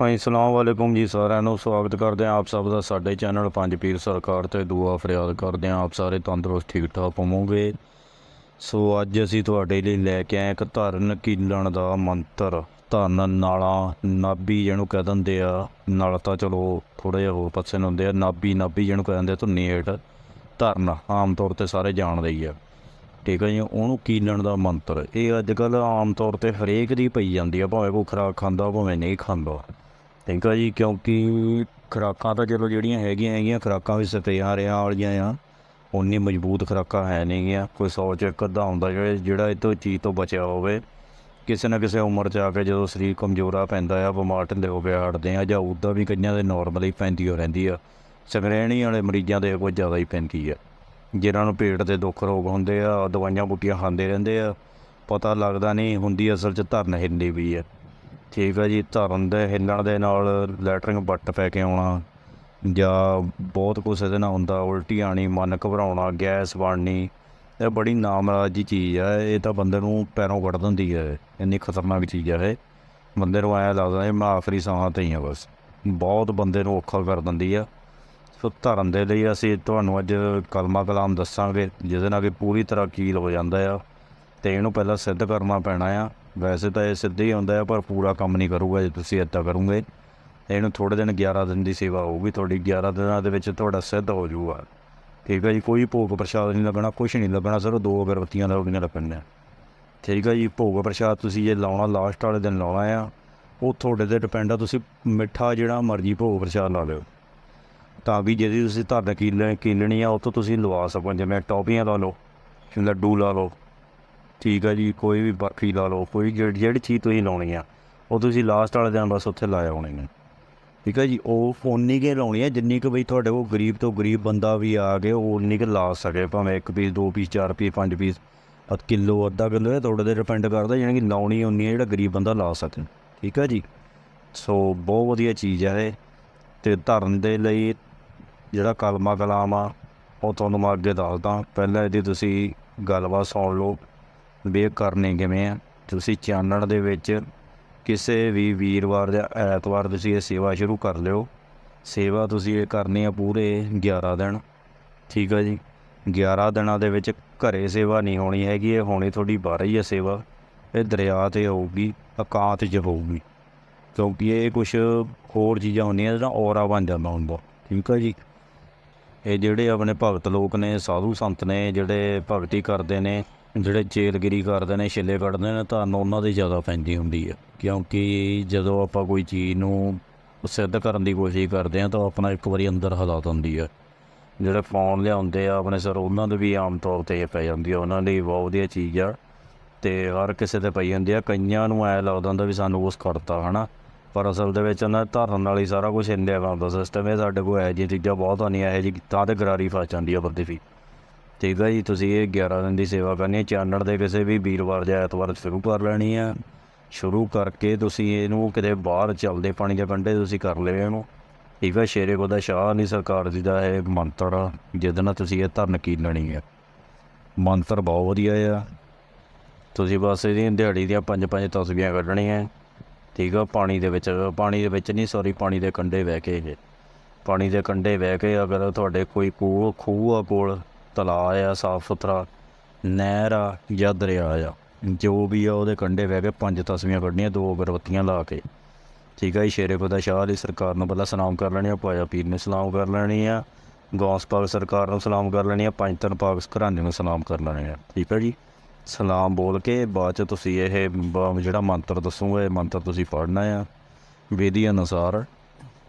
ਹਾਂਜੀ ਸਲਾਮ ਵਾਲੇਕੁਮ ਜੀ ਸਾਰਿਆਂ ਨੂੰ, ਸਵਾਗਤ ਕਰਦੇ ਹਾਂ ਆਪ ਸਭ ਦਾ ਸਾਡੇ ਚੈਨਲ ਪੰਜ ਪੀਰ ਸਰਕਾਰ ਤੇ ਦੁਆ ਫਰਿਆਦ ਕਰਦੇ ਹਾਂ, ਆਪ ਸਾਰੇ ਤੰਦਰੁਸਤ ਠੀਕ ਠਾਕ ਹੋਵੋਗੇ। ਸੋ ਅੱਜ ਅਸੀਂ ਤੁਹਾਡੇ ਲਈ ਲੈ ਕੇ ਆਏ ਇੱਕ ਧਰਨ ਕੀਲਣ ਦਾ ਮੰਤਰ ਧਰਨ ਨਾਲਾ, ਨਾਭੀ ਜਿਹਨੂੰ ਕਹਿ ਦਿੰਦੇ ਆ। ਨਾਲ ਤਾਂ ਚਲੋ ਥੋੜਾ ਜਿਹਾ ਹੋਰ ਪਾਸੇ ਨੂੰ ਹੁੰਦੇ ਆ, ਨਾਭੀ ਨਾਭੀ ਜਿਹਨੂੰ ਕਹਿ ਦਿੰਦੇ ਆ, ਧੁੰਨੀ ਹੇਠ ਧਰਨ, ਆਮ ਤੌਰ ਤੇ ਸਾਰੇ ਜਾਣਦੇ ਹੀ ਆ। ਠੀਕ ਹੈ ਜੀ, ਉਹਨੂੰ ਕੀਲਣ ਦਾ ਮੰਤਰ, ਇਹ ਅੱਜ ਕੱਲ ਆਮ ਤੌਰ ਤੇ ਹਰੇਕ ਦੀ ਪਈ ਜਾਂਦੀ ਆ, ਭਾਵੇਂ ਕੋਈ ਖੁਰਾਕ ਖਾਂਦਾ, ਭਾਵੇਂ ਨਹੀਂ ਖਾਂਦਾ। ਠੀਕ ਆ ਜੀ, ਕਿਉਂਕਿ ਖੁਰਾਕਾਂ ਤਾਂ ਚਲੋ ਜਿਹੜੀਆਂ ਹੈਗੀਆਂ ਹੈਗੀਆਂ, ਖੁਰਾਕਾਂ ਵੀ ਸਪਰੇਆਂ ਰਿਆਂ ਵਾਲੀਆਂ ਆ। ਉਨੀ ਮਜ਼ਬੂਤ ਖੁਰਾਕਾਂ ਹੈ ਨਹੀਂ ਗੀਆਂ। ਕੋਈ ਸੌ ਚ ਇੱਕ ਅੱਧਾ ਹੁੰਦਾ ਜਿਹੜਾ ਜਿਹੜਾ ਇਹ ਤੋਂ ਚੀਜ਼ ਤੋਂ ਬਚਿਆ ਹੋਵੇ। ਕਿਸੇ ਨਾ ਕਿਸੇ ਉਮਰ 'ਚ ਆ ਕੇ ਜਦੋਂ ਸਰੀਰ ਕਮਜ਼ੋਰਾ ਪੈਂਦਾ ਆ, ਬਿਮਾਰ ਢਿੱਲੇ ਹੋ ਕੇ ਹਟਦੇ ਆ, ਜਾਂ ਉੱਦਾਂ ਵੀ ਕਈਆਂ ਦੇ ਨਾਰਮਲੀ ਪੈਂਦੀ ਹੋ ਰਹਿੰਦੀ ਆ। ਸੰਗਰੇਣੀ ਵਾਲੇ ਮਰੀਜ਼ਾਂ ਦੇ ਕੁਝ ਜ਼ਿਆਦਾ ਹੀ ਪੈਂਦੀ ਆ। ਜਿਨ੍ਹਾਂ ਨੂੰ ਪੇਟ ਦੇ ਦੁੱਖ ਰੋਗ ਹੁੰਦੇ ਆ ਦਵਾਈਆਂ ਬੂਟੀਆਂ ਖਾਂਦੇ ਰਹਿੰਦੇ ਆ। ਪਤਾ ਲੱਗਦਾ ਨਹੀਂ ਹੁੰਦੀ ਅਸਲ 'ਚ ਧਰਨ ਹਿੱਲੀ ਵੀ ਆ। ਠੀਕ ਆ ਜੀ, ਧਰਨ ਦੇ ਹਿੱਲਣ ਦੇ ਨਾਲ ਲੈਟਰਿੰਗ ਬੱਟ ਪੈ ਕੇ ਆਉਣਾ ਜਾਂ ਬਹੁਤ ਕੁਛ ਇਹਦੇ ਨਾਲ ਹੁੰਦਾ, ਉਲਟੀ ਆਣੀ ਮਨ ਘਬਰਾਉਣਾ, ਗੈਸ ਬਣਨੀ, ਇਹ ਬੜੀ ਨਾਮਰਾਜੀ ਚੀਜ਼ ਆ, ਇਹ ਤਾਂ ਬੰਦੇ ਨੂੰ ਪੈਰੋਂ ਕੱਢ ਦਿੰਦੀ ਹੈ ਇੰਨੀ ਖਤਰਨਾਕ ਚੀਜ਼ ਆ ਇਹ। ਬੰਦੇ ਨੂੰ ਐਂ ਲੱਗਦਾ ਇਹ ਮੈਂ ਆਖਰੀ ਸਾਹਾਂ ਤੇ ਹੀ ਆ ਬਸ। ਬਹੁਤ ਬੰਦੇ ਨੂੰ ਔਖਾ ਕਰ ਦਿੰਦੀ ਆ। ਸੋ ਧਰਨ ਦੇ ਲਈ ਅਸੀਂ ਤੁਹਾਨੂੰ ਅੱਜ ਕਲਮਾ ਕਲਾਮ ਦੱਸਾਂਗੇ, ਜਿਹਦੇ ਨਾਲ ਕਿ ਪੂਰੀ ਤਰ੍ਹਾਂ ਕੀਲ ਹੋ ਜਾਂਦਾ ਆ ਤੇ ਇਹਨੂੰ ਪਹਿਲਾਂ ਸਿੱਧ ਕਰਨਾ ਪੈਣਾ ਆ। ਵੈਸੇ ਤਾਂ ਇਹ ਸਿੱਧ ਹੀ ਹੁੰਦਾ ਆ ਪਰ ਪੂਰਾ ਕੰਮ ਨਹੀਂ ਕਰੂਗਾ ਜੇ ਤੁਸੀਂ ਇੱਦਾਂ ਕਰੋਗੇ। ਇਹਨੂੰ ਥੋੜੇ ਦਿਨ 11 ਦਿਨ ਦੀ ਸੇਵਾ ਹੋਊਗੀ, ਤੁਹਾਡੀ 11 ਦਿਨਾਂ ਦੇ ਵਿੱਚ ਤੁਹਾਡਾ ਸਿੱਧ ਹੋ ਜਾਊਗਾ। ਠੀਕ ਹੈ ਜੀ, ਕੋਈ ਭੋਗ ਪ੍ਰਸ਼ਾਦ ਨਹੀਂ ਲੱਗਣਾ ਕੁਝ ਨਹੀਂ ਲੱਗਣਾ ਸਿਰਫ ਦੋ ਅਗਰਬੱਤੀਆਂ ਲੱਗਣੀਆਂ ਲੱਗਣੀਆਂ ਠੀਕ ਹੈ ਜੀ, ਭੋਗ ਪ੍ਰਸ਼ਾਦ ਤੁਸੀਂ ਜੇ ਲਾਉਣਾ ਲਾਸਟ ਵਾਲੇ ਦਿਨ ਲਾਉਣਾ ਆ, ਉਹ ਤੁਹਾਡੇ ਤੇ ਡਿਪੈਂਡ ਆ, ਤੁਸੀਂ ਮਿੱਠਾ ਜਿਹੜਾ ਮਰਜ਼ੀ ਭੋਗ ਪ੍ਰਸ਼ਾਦ ਲਾ ਲਿਓ। ਤਾਂ ਵੀ ਜਿਹਦੀ ਤੁਸੀਂ ਧਰਨ ਕੀਲ ਕੀਲਣੀ ਆ ਉਹ ਤੋਂ ਤੁਸੀਂ ਲਵਾ ਸਕੋ, ਜਿਵੇਂ ਟੌਪੀਆਂ ਲਾ ਲਓ ਲੱਡੂ ਲਾ ਲਓ। ਠੀਕ ਆ ਜੀ, ਕੋਈ ਵੀ ਬਰਫੀ ਲਾ ਲਓ, ਕੋਈ ਜਿਹੜੀ ਜਿਹੜੀ ਚੀਜ਼ ਤੁਸੀਂ ਲਾਉਣੀ ਆ, ਉਹ ਤੁਸੀਂ ਲਾਸਟ ਵਾਲੇ ਦਿਨ ਬਸ ਉੱਥੇ ਲਾਇਆ ਹੋਣੀ ਨੇ। ਠੀਕ ਹੈ ਜੀ, ਉਹ ਉਨੀ ਕੇ ਲਾਉਣੀ ਹੈ ਜਿੰਨੀ ਕੁ ਬਈ ਤੁਹਾਡੇ ਕੋਲ ਗਰੀਬ ਤੋਂ ਗਰੀਬ ਬੰਦਾ ਵੀ ਆ ਕੇ ਉਹ ਉਨੀ ਕੁ ਲਾ ਸਕੇ, ਭਾਵੇਂ ਇੱਕ ਪੀਸ ਦੋ ਪੀਸ ਚਾਰ ਪੀਸ ਪੰਜ ਪੀਸ ਅ ਕਿਲੋ, ਅੱਧਾ ਕਿਲੋ, ਇਹ ਤੁਹਾਡੇ ਤੇ ਡਿਪੈਂਡ ਕਰਦਾ, ਜਾਣੀ ਕਿ ਲਾਉਣੀ ਉਨੀ ਹੈ ਜਿਹੜਾ ਗਰੀਬ ਬੰਦਾ ਲਾ ਸਕੇ। ਠੀਕ ਹੈ ਜੀ, ਸੋ ਬਹੁਤ ਵਧੀਆ ਚੀਜ਼ ਹੈ ਇਹ, ਤੇ ਧਰਨ ਦੇ ਲਈ ਜਿਹੜਾ ਕਲਮਾ ਕਲਾਮ ਆ ਉਹ ਤੁਹਾਨੂੰ ਮੈਂ ਅੱਗੇ ਦੱਸਦਾ। ਪਹਿਲਾਂ ਇਹਦੀ ਤੁਸੀਂ ਗੱਲਬਾਤ ਸੁਣ ਲਓ। ਵੀ ਇਹ ਕਰਨੀ ਕਿਵੇਂ ਆ? ਤੁਸੀਂ ਚਾਨਣ ਦੇ ਵਿੱਚ ਕਿਸੇ ਵੀ ਵੀਰਵਾਰ ਜਾਂ ਐਤਵਾਰ ਤੁਸੀਂ ਇਹ ਸੇਵਾ ਸ਼ੁਰੂ ਕਰ ਲਿਓ। ਸੇਵਾ ਤੁਸੀਂ ਇਹ ਕਰਨੀ ਆ ਪੂਰੇ 11 ਦਿਨ। ਠੀਕ ਆ ਜੀ? 11 ਦਿਨਾਂ ਦੇ ਵਿੱਚ ਘਰੇ ਸੇਵਾ ਨਹੀਂ ਹੋਣੀ ਹੈਗੀ, ਇਹ ਹੋਣੀ ਤੁਹਾਡੀ ਬਾਹਰ ਹੀ ਆ ਸੇਵਾ। ਇਹ ਦਰਿਆ ਤੇ ਹੋਊਗੀ ਇਕਾਂਤ 'ਚ ਹੋਊਗੀ। ਕਿਉਂਕਿ ਇਹ ਕੁਝ ਹੋਰ ਚੀਜ਼ਾਂ ਹੁੰਦੀਆਂ ਜਿਹੜਾ ਔਰਾ ਬਣ ਜਾਂਦਾ ਹੁੰਦਾ। ਠੀਕ ਆ ਜੀ? ਇਹ ਜਿਹੜੇ ਆਪਣੇ ਭਗਤ ਲੋਕ ਨੇ, ਸਾਧੂ ਸੰਤ ਨੇ, ਜਿਹੜੇ ਭਗਤੀ ਕਰਦੇ ਨੇ ਜਿਹੜੇ ਚੇਲਗਿਰੀ ਕਰਦੇ ਨੇ, ਛਿੱਲੇ ਕੱਢਦੇ ਨੇ ਤੁਹਾਨੂੰ ਉਹਨਾਂ ਦੀ ਜ਼ਿਆਦਾ ਪੈਂਦੀ ਹੁੰਦੀ ਹੈ ਕਿਉਂਕਿ ਜਦੋਂ ਆਪਾਂ ਕੋਈ ਚੀਜ਼ ਨੂੰ ਸਿੱਧ ਕਰਨ ਦੀ ਕੋਸ਼ਿਸ਼ ਕਰਦੇ ਆ ਤਾਂ ਆਪਣਾ ਇੱਕ ਵਾਰੀ ਅੰਦਰ ਹਾਲਾਤ ਹੁੰਦੀ ਹੈ ਜਿਹੜੇ ਫੋਨ ਲਿਆਉਂਦੇ ਆ, ਆਪਣੇ ਸਰ, ਉਹਨਾਂ ਦੇ ਵੀ ਆਮ ਤੌਰ ਤੇ ਇਹ ਪੈ ਜਾਂਦੀ ਆ। ਉਹਨਾਂ ਲਈ ਬਹੁਤ ਵਧੀਆ ਚੀਜ਼ ਆ, ਤੇ ਹਰ ਕਿਸੇ ਤੇ ਪਈ ਜਾਂਦੀ ਆ। ਕਈਆਂ ਨੂੰ ਐ ਲੱਗਦਾ ਹੁੰਦਾ ਵੀ ਸਾਨੂੰ ਕੁਛ ਕਰਤਾ ਹਨਾ? ਪਰ ਅਸਲ ਦੇ ਵਿੱਚ ਉਹਨਾਂ ਧਰਨ ਨਾਲ ਹੀ ਸਾਰਾ ਕੁਝ ਇੰਡਿਆ ਦਾ ਸਿਸਟਮ ਹੈ ਸਾਡੇ ਕੋਲ ਇਹ ਜਿਹੀ ਚੀਜ਼ਾਂ ਬਹੁਤ ਆਉਂਦੀਆਂ, ਇਹ ਜਿਹੀ ਤਾਂ ਤੇ ਗਰਾਰੀ ਫਸ ਜਾਂਦੀ ਆ ਬੰਦੇ ਦੀ। ਠੀਕ ਹੈ ਜੀ। ਤੁਸੀਂ ਇਹ 11 ਦਿਨ ਦੀ ਸੇਵਾ ਕਰਨੀ ਹੈ। ਚਾਨਣ ਦੇ ਕਿਸੇ ਵੀ ਵੀਰਵਾਰ ਜਾਂ ਐਤਵਾਰ ਸ਼ੁਰੂ ਕਰ ਲੈਣੀ ਆ ਸ਼ੁਰੂ ਕਰਕੇ ਤੁਸੀਂ ਇਹਨੂੰ ਕਿਤੇ ਬਾਹਰ ਚੱਲਦੇ ਪਾਣੀ ਦੇ ਕੰਢੇ ਤੁਸੀਂ ਕਰ ਲਿਓ ਇਹਨੂੰ। ਠੀਕ ਹੈ ਸ਼ੇਰੇ ਕੋ ਦਾ ਸ਼ਾਹ ਨਹੀਂ ਸਰਕਾਰ ਜੀ ਦਾ ਇਹ ਮੰਤਰ ਆ, ਜਿਹਦੇ ਨਾਲ ਤੁਸੀਂ ਇਹ ਧਰਨ ਕੀ ਲੈਣੀ ਹੈ। ਮੰਤਰ ਬਹੁਤ ਵਧੀਆ ਆ। ਤੁਸੀਂ ਬਸ ਇਹਦੀ ਦਿਹਾੜੀ ਦੀਆਂ ਪੰਜ ਪੰਜ ਤਸਬੀਹਾਂ ਕੱਢਣੀਆਂ। ਠੀਕ ਆ ਪਾਣੀ ਦੇ ਵਿੱਚ ਪਾਣੀ ਦੇ ਵਿੱਚ ਨਹੀਂ ਸੌਰੀ ਪਾਣੀ ਦੇ ਕੰਢੇ ਬਹਿ ਕੇ ਇਹ। ਪਾਣੀ ਦੇ ਕੰਢੇ ਬਹਿ ਕੇ ਅਗਰ ਤੁਹਾਡੇ ਕੋਈ ਖੂਹ ਖੂਹ ਆ ਕੋਲ ਤਲਾਅ ਆ, ਸਾਫ਼ ਸੁਥਰਾ, ਨਹਿਰ ਆ ਜਾਂ ਦਰਿਆ ਆ। ਜੋ ਵੀ ਆ, ਉਹਦੇ ਕੰਢੇ ਬਹਿ ਕੇ ਪੰਜ ਤਸਵੀਆਂ ਕੱਢਣੀਆਂ, ਦੋ ਅਗਰਬੱਤੀਆਂ ਲਾ ਕੇ। ਠੀਕ ਆ ਜੀ, ਸ਼ੇਰੇ ਖੁਦਾ ਸ਼ਾਹ ਅਲੀ ਸਰਕਾਰ ਨੂੰ ਪਹਿਲਾਂ ਸਲਾਮ ਕਰ ਲੈਣੀ ਆ ਪਾਇਆ ਪੀਰ ਨੇ ਸਲਾਮ ਕਰ ਲੈਣੀ ਆ। ਗੌਸ ਪਾਕ ਸਰਕਾਰ ਨੂੰ ਸਲਾਮ ਕਰ ਲੈਣੀ ਆ, ਪੰਜ ਤਨ ਪਾਕ ਘਰਾਣੇ ਨੂੰ ਸਲਾਮ ਕਰ ਲੈਣੇ ਆ। ਠੀਕ ਆ ਜੀ, ਸਲਾਮ ਬੋਲ ਕੇ ਬਾਅਦ ਚ ਤੁਸੀਂ ਇਹ ਬ- ਜਿਹੜਾ ਮੰਤਰ ਦੱਸੂਗਾ ਇਹ ਮੰਤਰ ਤੁਸੀਂ ਪੜ੍ਹਨਾ ਆ। ਵਿਧੀ ਅਨੁਸਾਰ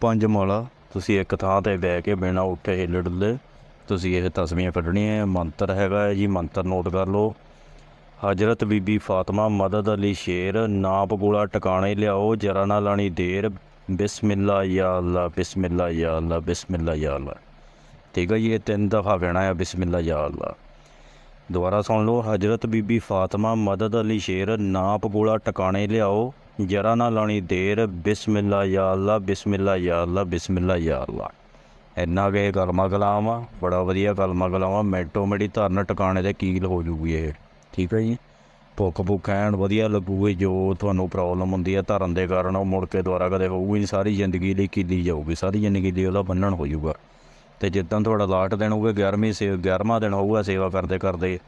ਪੰਜ ਮਾਲਾ ਤੁਸੀਂ ਇੱਕ ਥਾਂ ਤੇ ਬਹਿ ਕੇ ਬਿਨਾਂ ਉੱਠੇ ਹਿੱਲੜਲੇ ਤੁਸੀਂ ਇਹ ਤਸਵੀਆਂ ਕੱਢਣੀਆਂ ਮੰਤਰ ਹੈਗਾ ਹੈ ਜੀ, ਮੰਤਰ ਨੋਟ ਕਰ ਲਓ। ਹਜ਼ਰਤ ਬੀਬੀ ਫਾਤਿਮਾ ਮਦਦ ਅਲੀ ਸ਼ੇਰ, ਨਾਪ ਗੋਲਾ ਟਿਕਾਣੇ ਲਿਆਓ, ਜਰਾ ਨਾ ਲਾਣੀ ਦੇਰ। ਬਿਸਮਿਲ੍ਲਾ ਯਾ ਅੱਲਾ ਬਿਸਮਿਲ੍ਲਾ ਯਾ ਅੱਲਾ ਬਿਸਮਿਲ੍ਲਾ ਯਾ ਅੱਲਾ ਠੀਕ ਹੈ ਜੀ, ਇਹ ਤਿੰਨ ਦਫਾ ਕਹਿਣਾ ਹੈ, ਬਿਸਮਿਲ੍ਲਾ ਯਾ ਅੱਲਾ ਦੁਬਾਰਾ ਸੁਣ ਲਓ, ਹਜ਼ਰਤ ਬੀਬੀ ਫਾਤਿਮਾ ਮਦਦ ਅਲੀ ਸ਼ੇਰ, ਨਾਪ ਗੋਲਾ ਟਿਕਾਣੇ ਲਿਆਓ, ਜਰਾ ਨਾ ਲਾਣੀ ਦੇਰ। ਬਿਸਮਿਲ੍ਲਾ ਯਾ ਅੱਲਾ ਬਿਸਮਿਲ੍ਲਾ ਯਾ ਅੱਲਾ ਬਿਸਮਿਲ੍ਲਾ ਯਾ ਅੱਲਾ ਇੰਨਾ ਕੇ ਕਲਮਾ ਕਲਾਮ ਬੜਾ ਵਧੀਆ ਕਲਮਾ ਕਲਾਮ ਆ, ਮੈਟੋ ਮੇਡੀ ਧਰਨ ਟਿਕਾਣੇ ਤੇ ਕੀਲ ਹੋ ਜੂਗੀ ਇਹ, ਠੀਕ ਹੈ ਜੀ? ਭੁੱਖ ਭੁੱਖ ਐਨ ਵਧੀਆ ਲੱਗੂਗੀ, ਜੋ ਤੁਹਾਨੂੰ ਪ੍ਰੋਬਲਮ ਹੁੰਦੀ ਹੈ ਧਰਨ ਦੇ ਕਾਰਨ, ਉਹ ਮੁੜ ਕੇ ਦੁਬਾਰਾ ਕਦੇ ਹੋਊਗੀ ਨਹੀਂ ਸਾਰੀ ਜ਼ਿੰਦਗੀ ਲਈ ਕੀਲੀ ਜਾਊਗੀ, ਸਾਰੀ ਜ਼ਿੰਦਗੀ ਲਈ ਉਹਦਾ ਬੰਨਣ ਹੋ ਜਾਊਗਾ ਤੇ ਜਿੱਦਾਂ ਤੁਹਾਡਾ ਲਾਸਟ ਦਿਨ ਹੋਊਗਾ 11ਵੀਂ ਸੇ 11ਵਾਂ ਦਿਨ ਹੋਊਗਾ ਸੇਵਾ ਕਰਦੇ ਕਰਦੇ,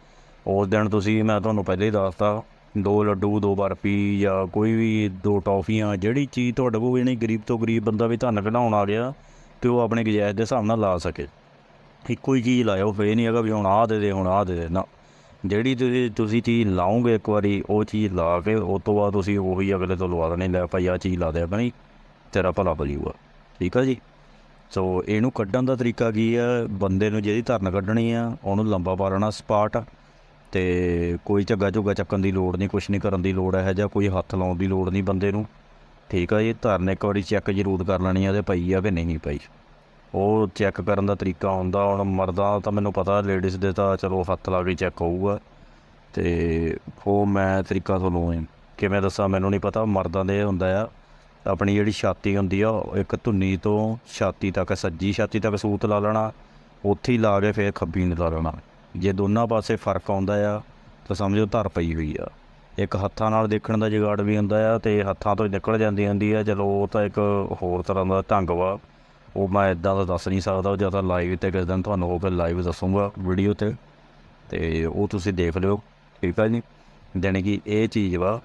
ਉਸ ਦਿਨ ਤੁਸੀਂ, ਮੈਂ ਤੁਹਾਨੂੰ ਪਹਿਲੇ ਹੀ ਦੱਸਤਾ, ਦੋ ਲੱਡੂ, ਦੋ ਬਰਫੀ ਜਾਂ ਕੋਈ ਵੀ ਦੋ ਟੌਫੀਆਂ, ਜਿਹੜੀ ਚੀਜ਼ ਤੁਹਾਡੇ ਕੋਲ ਜਿਹੜੀ ਗਰੀਬ ਤੋਂ ਗਰੀਬ ਬੰਦਾ ਵੀ ਧਨ ਕਢਾਉਣ ਆ ਗਿਆ ਤੇ ਉਹ ਆਪਣੇ ਗੁਜਾਇਸ਼ ਦੇ ਹਿਸਾਬ ਨਾਲ ਲਾ ਸਕੇ। ਇੱਕੋ ਹੀ ਚੀਜ਼ ਲਾਇਓ, ਫੇਰ ਨਹੀਂ ਹੈਗਾ ਵੀ ਹੁਣ ਆਹ ਦੇ ਦੇ, ਹੁਣ ਆਹ ਦੇ ਦੇ। ਨਾ, ਜਿਹੜੀ ਤੁਸੀਂ ਤੁਸੀਂ ਚੀਜ਼ ਲਾਓਗੇ ਇੱਕ ਵਾਰੀ, ਉਹ ਚੀਜ਼ ਲਾ ਕੇ ਉਸ ਤੋਂ ਬਾਅਦ ਤੁਸੀਂ ਉਹੀ ਅਗਲੇ ਤੋਂ ਲਵਾ ਦੇਣੀ, ਲੈ ਭਾਈ ਆਹ ਚੀਜ਼ ਲਾ ਦੇ ਬਣੀ ਤੇਰਾ ਭਲਾ ਬਜੂਗਾ ਠੀਕ ਆ ਜੀ? ਸੋ ਇਹਨੂੰ ਕੱਢਣ ਦਾ ਤਰੀਕਾ ਕੀ ਆ? ਬੰਦੇ ਨੂੰ ਜਿਹਦੀ ਧਰਨ ਕੱਢਣੀ ਆ, ਉਹਨੂੰ ਲੰਬਾ ਪਾ ਲੈਣਾ ਸਪਾਟ ਤੇ ਕੋਈ ਝੱਗਾ ਝੁੱਗਾ ਚੱਕਣ ਦੀ ਲੋੜ ਨਹੀਂ, ਕੁਛ ਨਹੀਂ ਕਰਨ ਦੀ ਲੋੜ ਹੈ ਜਾਂ ਕੋਈ ਹੱਥ ਲਾਉਣ ਦੀ ਲੋੜ ਨਹੀਂ ਬੰਦੇ ਨੂੰ। ਠੀਕ ਆ ਜੀ, ਧਰਨ ਇੱਕ ਵਾਰੀ ਚੈੱਕ ਜ਼ਰੂਰ ਕਰ ਲੈਣੀ ਆ ਤੇ ਪਈ ਆ ਕਿ ਨਹੀਂ ਪਈ। ਉਹ ਚੈੱਕ ਕਰਨ ਦਾ ਤਰੀਕਾ ਹੁੰਦਾ, ਹੁਣ ਮਰਦਾਂ ਤਾਂ ਮੈਨੂੰ ਪਤਾ ਲੇਡੀਜ਼ ਦੇ ਤਾਂ ਚਲੋ ਹੱਥ ਲਾ ਕੇ ਚੈੱਕ ਹੋਊਗਾ। ਤੇ ਉਹ ਮੈਂ ਤਰੀਕਾ ਤੁਹਾਨੂੰ ਕਿਵੇਂ ਦੱਸਾਂ, ਮੈਨੂੰ ਨਹੀਂ ਪਤਾ, ਮਰਦਾਂ ਦੇ ਹੁੰਦਾ ਆ। ਆਪਣੀ ਜਿਹੜੀ ਛਾਤੀ ਹੁੰਦੀ ਆ, ਉਹ ਇੱਕ ਧੁੰਨੀ ਤੋਂ ਛਾਤੀ ਤੱਕ, ਸੱਜੀ ਛਾਤੀ ਤੱਕ ਸੂਤ ਲਾ ਲੈਣਾ, ਉੱਥੇ ਹੀ ਲਾ ਕੇ ਫਿਰ ਖੱਬੀ ਨੂੰ ਲਾ ਲੈਣਾ। ਜੇ ਦੋਨਾਂ ਪਾਸੇ ਫ਼ਰਕ ਆਉਂਦਾ ਆ, ਤਾਂ ਸਮਝੋ ਧਰ ਪਈ ਹੋਈ ਆ। ਇੱਕ ਹੱਥਾਂ ਨਾਲ ਦੇਖਣ ਦਾ ਜੁਗਾੜ ਵੀ ਹੁੰਦਾ ਆ ਤੇ ਹੱਥਾਂ ਤੋਂ ਨਿਕਲ ਜਾਂਦੀ ਹੁੰਦੀ ਆ। ਚਲੋ ਉਹ ਤਾਂ ਇੱਕ ਹੋਰ ਤਰ੍ਹਾਂ ਦਾ ਢੰਗ ਵਾ। ਉਹ ਮੈਂ ਇਦਾਂ ਦਾ ਦੱਸ ਨਹੀਂ ਸਕਦਾ, ਉਹ ਜਾਂ ਤਾਂ ਲਾਈਵ ਤੇ ਕਿਸੇ ਦਿਨ ਤੁਹਾਨੂੰ ਉਹ ਫਿਰ ਲਾਈਵ ਦੱਸੂਗਾ ਵੀਡੀਓ ਤੇ। ਤੇ ਉਹ ਤੁਸੀਂ ਦੇਖ ਲਿਓ, ਠੀਕ ਆ ਜੀ? ਜਾਣੀ ਕਿ ਇਹ ਚੀਜ਼ ਵਾ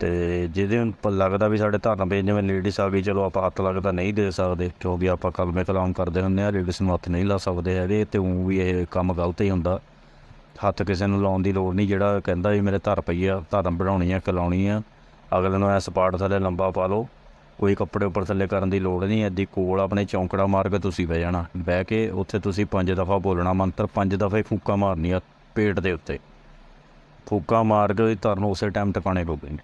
ਤੇ ਜਿਹਦੇ ਉੱਪਰ ਲੱਗਦਾ ਵੀ ਸਾਡੇ ਧਰਮ ਪੇ ਜਿਵੇਂ ਲੇਡੀਜ਼ ਆ ਗਈ, ਚਲੋ ਆਪਾਂ ਹੱਥ ਲੱਗਦਾ ਨਹੀਂ ਦੇ ਸਕਦੇ, ਕਿਉਂਕਿ ਆਪਾਂ ਕਲਮੇ ਕਲਾਮ ਕਰਦੇ ਹੁੰਦੇ ਆ ਲੇਡੀਜ਼ ਨੂੰ ਹੱਥ ਨਹੀਂ ਲਾ ਸਕਦੇ ਹੈਗੇ, ਤੇ ਉਹ ਵੀ ਇਹ ਕੰਮ ਗਲਤ ਹੀ ਹੁੰਦਾ। ਹੱਥ ਕਿਸੇ ਨੂੰ ਲਾਉਣ ਦੀ ਲੋੜ ਨਹੀਂ, ਜਿਹੜਾ ਕਹਿੰਦਾ ਵੀ ਮੇਰੇ ਧਰ ਪਈ ਆ ਧਰਮ ਬਣਾਉਣੀ ਆ ਕਲਾਉਣੀ ਆ, ਅਗਲੇ ਨੂੰ ਐਸ ਪਾੜ ਥੱਲੇ ਲੰਬਾ ਪਾ ਲਓ, ਕੋਈ ਕੱਪੜੇ ਉੱਪਰ ਥੱਲੇ ਕਰਨ ਦੀ ਲੋੜ ਨਹੀਂ, ਐਦੀ ਕੋਲ ਆਪਣੇ ਚੌਂਕੜਾ ਮਾਰ ਕੇ ਤੁਸੀਂ ਬਹਿ ਜਾਣਾ, ਬਹਿ ਕੇ ਉੱਥੇ ਤੁਸੀਂ ਪੰਜ ਦਫਾ ਬੋਲਣਾ ਮੰਤਰ, ਪੰਜ ਦਫੇ ਫੂਕਾਂ ਮਾਰਨੀਆਂ ਪੇਟ ਦੇ ਉੱਤੇ, ਫੂਕਾਂ ਮਾਰ ਕੇ ਉਹਦੀ ਧਰਨ ਉਸੇ ਟਾਈਮ ਟਿਕਾਣੇ ਪਊਗੀ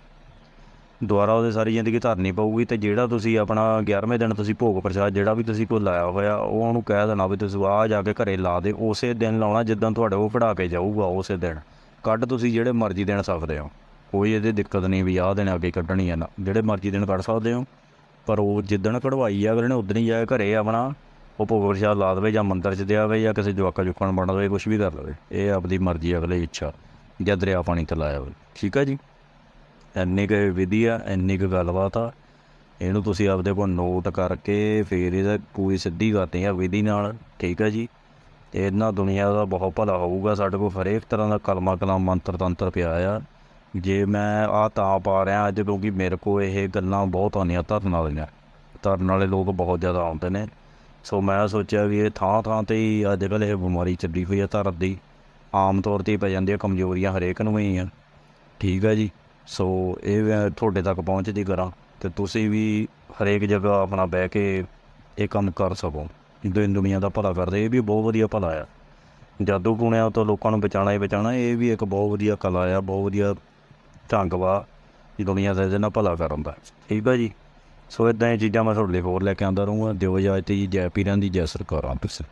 ਦੁਬਾਰਾ ਉਹਦੇ ਸਾਰੀ ਜ਼ਿੰਦਗੀ ਧਰਨੀ ਪਊਗੀ ਤੇ ਜਿਹੜਾ ਤੁਸੀਂ ਆਪਣਾ 11ਵੇਂ ਦਿਨ ਤੁਸੀਂ ਭੋਗ ਪ੍ਰਸ਼ਾਦ ਜਿਹੜਾ ਵੀ ਤੁਸੀਂ ਕੋਈ ਲਾਇਆ ਹੋਇਆ, ਉਹ ਉਹਨੂੰ ਕਹਿ ਦੇਣਾ ਵੀ ਤੁਸੀਂ ਆ ਜਾ ਕੇ ਘਰੇ ਲਾ ਦੇ, ਉਸੇ ਦਿਨ ਲਾਉਣਾ ਜਿੱਦਾਂ ਤੁਹਾਡੇ ਉਹ ਪੜਾ ਕੇ ਜਾਊਗਾ ਉਸੇ ਦਿਨ। ਕੱਢ ਤੁਸੀਂ ਜਿਹੜੇ ਮਰਜ਼ੀ ਦਿਨ ਸਕਦੇ ਹੋ। ਕੋਈ ਇਹਦੀ ਦਿੱਕਤ ਨਹੀਂ ਵੀ ਆਹ ਦਿਨ ਅੱਗੇ ਕੱਢਣੀ ਹੈ ਨਾ, ਜਿਹੜੇ ਮਰਜ਼ੀ ਦਿਨ ਕੱਢ ਸਕਦੇ ਹੋ। ਪਰ ਉਹ ਜਿੱਦਣ ਕਢਵਾਈ ਆ, ਅਗਲੇ ਨੇ ਉਦਣ ਹੀ ਜਾ ਕੇ ਘਰੇ ਆਪਣਾ ਉਹ ਭੋਗ ਪ੍ਰਸ਼ਾਦ ਲਾ ਦੇਵੇ ਜਾਂ ਮੰਦਰ 'ਚ ਦਿਆਵੇ ਜਾਂ ਕਿਸੇ ਜਵਾਕਾ ਜੁਕਣ ਬਣਾ ਦੇਵੇ ਕੁਝ ਵੀ ਕਰ ਲਵੇ। ਇਹ ਆਪਦੀ ਮਰਜ਼ੀ, ਅਗਲੇ ਇੱਛਾ। ਜਾਂ ਦਰਿਆ ਪਾਣੀ ਤੇ ਲਾਇਆ ਹੋਵੇ। ਠੀਕ ਹੈ ਜੀ? ਇੰਨੀ ਕੁ ਵਿਧੀ ਆ, ਇੰਨੀ ਕੁ ਗੱਲਬਾਤ ਆ। ਇਹਨੂੰ ਤੁਸੀਂ ਆਪਦੇ ਕੋਲ ਨੋਟ ਕਰਕੇ ਫਿਰ ਇਹਦਾ ਪੂਰੀ ਸਿੱਧੀ ਕਰਦੇ ਆ ਵਿਧੀ ਨਾਲ, ਠੀਕ ਹੈ ਜੀ? ਤੇ ਇਹਨਾਂ ਦੁਨੀਆ ਦਾ ਬਹੁਤ ਭਲਾ ਹੋਊਗਾ। ਸਾਡੇ ਕੋਲ ਹਰੇਕ ਤਰ੍ਹਾਂ ਦਾ ਕਲਮਾ ਕਲਾਮ ਮੰਤਰ ਤੰਤਰ ਪਿਆ ਆ। ਜੇ ਮੈਂ ਆ ਤਾਂ ਪਾ ਰਿਹਾ ਅੱਜ ਕਿਉਂਕਿ ਮੇਰੇ ਕੋਲ ਇਹ ਗੱਲਾਂ ਬਹੁਤ ਆਉਂਦੀਆਂ ਧਰਨ ਵਾਲੀਆਂ। ਧਰਨ ਵਾਲੇ ਲੋਕ ਬਹੁਤ ਜ਼ਿਆਦਾ ਆਉਂਦੇ ਨੇ। ਸੋ ਮੈਂ ਸੋਚਿਆ ਵੀ ਇਹ ਥਾਂ ਥਾਂ ਤੇ ਹੀ ਅੱਜ ਕੱਲ੍ਹ ਇਹ ਬਿਮਾਰੀ ਚੱਲੀ ਹੋਈ ਆ ਧਰਨ ਦੀ। ਆਮ ਤੌਰ ਤੇ ਹੀ ਪੈ ਜਾਂਦੀਆਂ ਕਮਜ਼ੋਰੀਆਂ ਹਰੇਕ ਨੂੰ ਹੀ ਆ। ਠੀਕ ਆ ਜੀ? ਸੋ ਇਹ ਮੈਂ ਤੁਹਾਡੇ ਤੱਕ ਪਹੁੰਚਦੀ ਕਰਾਂ ਤੇ ਤੁਸੀਂ ਵੀ ਹਰੇਕ ਜਗ੍ਹਾ ਆਪਣਾ ਬਹਿ ਕੇ ਇਹ ਕੰਮ ਕਰ ਸਕੋ। ਦੁਨ ਦੁਨੀਆ ਦਾ ਭਲਾ ਕਰਦੇ, ਇਹ ਵੀ ਬਹੁਤ ਵਧੀਆ ਭਲਾ ਆ। ਜਾਦੂ ਪੁਣਿਆ ਤੋਂ ਲੋਕਾਂ ਨੂੰ ਬਚਾਉਣਾ ਹੀ ਬਚਾਉਣਾ, ਇਹ ਵੀ ਇੱਕ ਬਹੁਤ ਵਧੀਆ ਕਲਾ ਆ, ਬਹੁਤ ਵਧੀਆ ਢੰਗ ਵਾ ਦੁਨੀਆ ਦਾ ਇਹਦੇ ਨਾਲ ਭਲਾ ਕਰਨ ਦਾ। ਠੀਕ ਆ ਜੀ? ਸੋ ਇਦਾਂ ਇਹ ਚੀਜ਼ਾਂ ਮੈਂ ਤੁਹਾਡੇ ਲਈ ਹੋਰ ਲੈ ਕੇ ਆਉਂਦਾ ਰਹੂੰਗਾ। ਦਿਓ ਇਜਾਜ਼ਤ ਜੀ, ਜੈ ਪੀਰਾਂ ਦੀ, ਜੈ ਸਰਕਾਰਾਂ ਤੁਸੀਂ